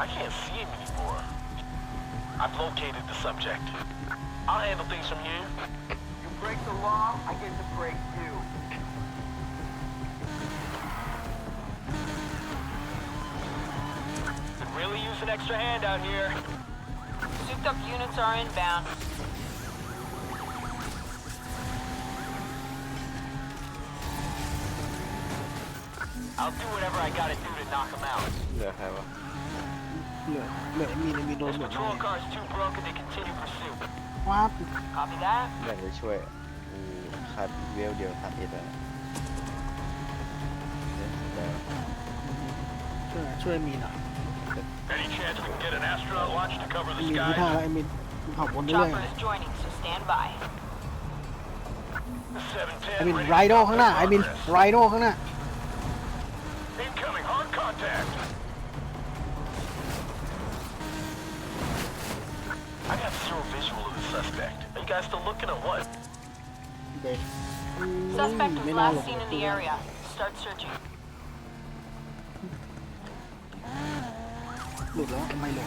I can't see him anymore. I've located the subject. I'll handle things from here. You break the law, I get to break you. Could really use an extra hand out here. Souped up units are inbound. I'll do whatever I gotta do to knock him out. Yeah, have a... Look, look, me and me no This look. patrol car is too broken to continue pursuit. What happened? Copy that. Any chance we can get an astronaut to cover Chopper is joining, so stand by. I mean progress. ไรโดข้างหน้า suspect. Are you guys still looking at what? Suspect was last seen in the area. Start searching. หลุดแล้วทำไมหลุด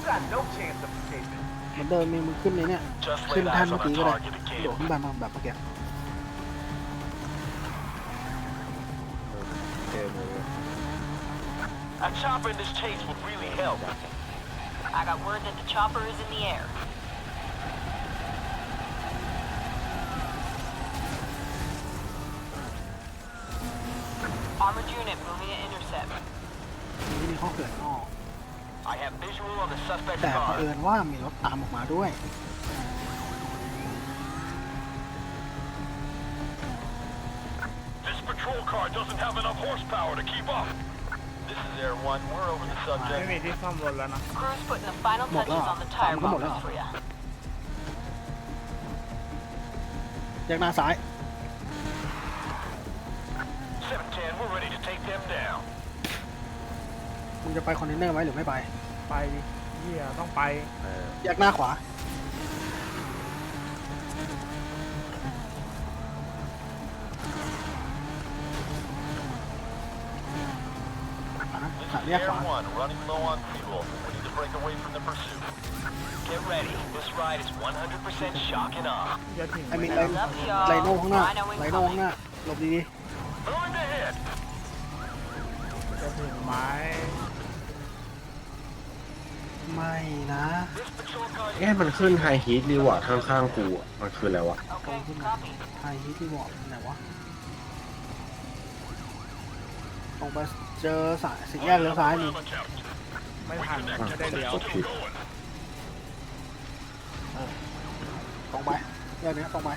A chopper in this chase would really help. I got word that the chopper is in the air. Armored unit moving at intercept. I have visual on the suspect's car. This patrol car doesn't have enough horsepower to keep up. This is Air 1. We're over the ไม่ ah, subject. Crew's putting the final touches on the tire Không for ya. มึงจะไปคอนเทนเนอร์ไหมหรือไม่ไปไปเยี่ยต้องไปแยกหน้าขวาขาขวาไอ้มิ้นไอไรโน่ข้างหน้าไรโน่ข้างหน้าหลบดีๆจะถึงไหมไม่นะเอ๊ะมันขึ้นไฮฮีทรีวอร์ดข้างๆ กูมันคืออะไรวะไฮฮีทที่บอกมันไหนวะตรงไปเจอสายสิ่แยกเลี้ยวซ้ายนี่ ไม่ทันจะได้เลี้ยวตรงไปแยกนี้ตรงไป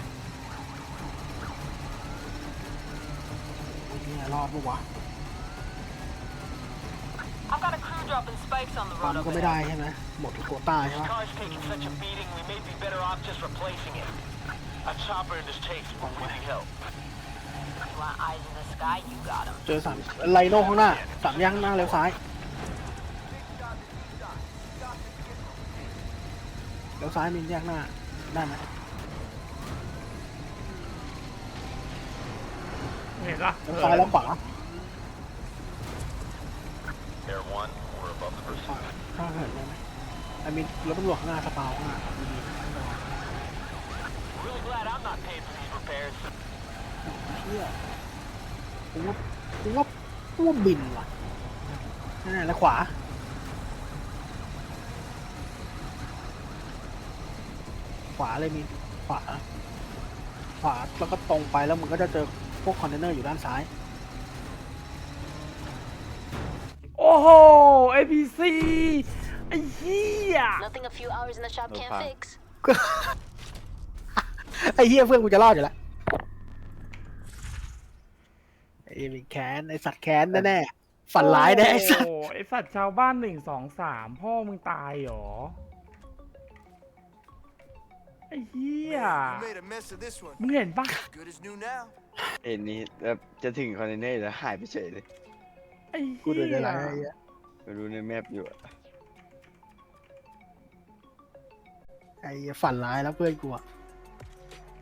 นี่ยรอบปุ๊บวะปั๊มก็ไม่ได้ ใช่ไหมหมดทุกโคต้าใช่ไหมเจอสามไลโน่ข้างหน้าสามย่างหน้าเลี้ยวซ้าย เลี้ยวซ้ายมีแยกหน้า ได้ไหมห็นปะซ้ายแล้วขวาข้างเหินได้ไหมไอ้มีรถตำรวจข้างหน้าสปาวข้างหน้าดีเชี่ยกูว่ากูว่ากูว่าบินว่ะนั่นนะแล้วขวาขวาเลยมีขวาขวาแล้วก็ตรงไปแล้วมันก็จะเจอพวกคอนเทนเนอร์อยู่ด้านซ้าย โอ้โห APC ไอ้เหี้ย Nothing a few hours in the shop can't fix. ไอ้เหี้ยเพื่อนกูจะรอดอยู่แล้วไอ้ลิแคนไอ้สัตว์แคนแน่แน่ฝันร้ายแน่ไอ้สัตว์โอ้สัตว์ชาวบ้านหนึ่งสองสามพ่อมึงตายหรอ ไอ้เหี้ย มึงเห็นปะเอ็นนี้แล้วจะถึงคอนเทนเนอร์แล้วหายไปเฉยเลยกูเดินอะไรอะไม่รู้ในแมปอยู่อะไอ้ฝันร้ายแล้วเพื่อนกูอะ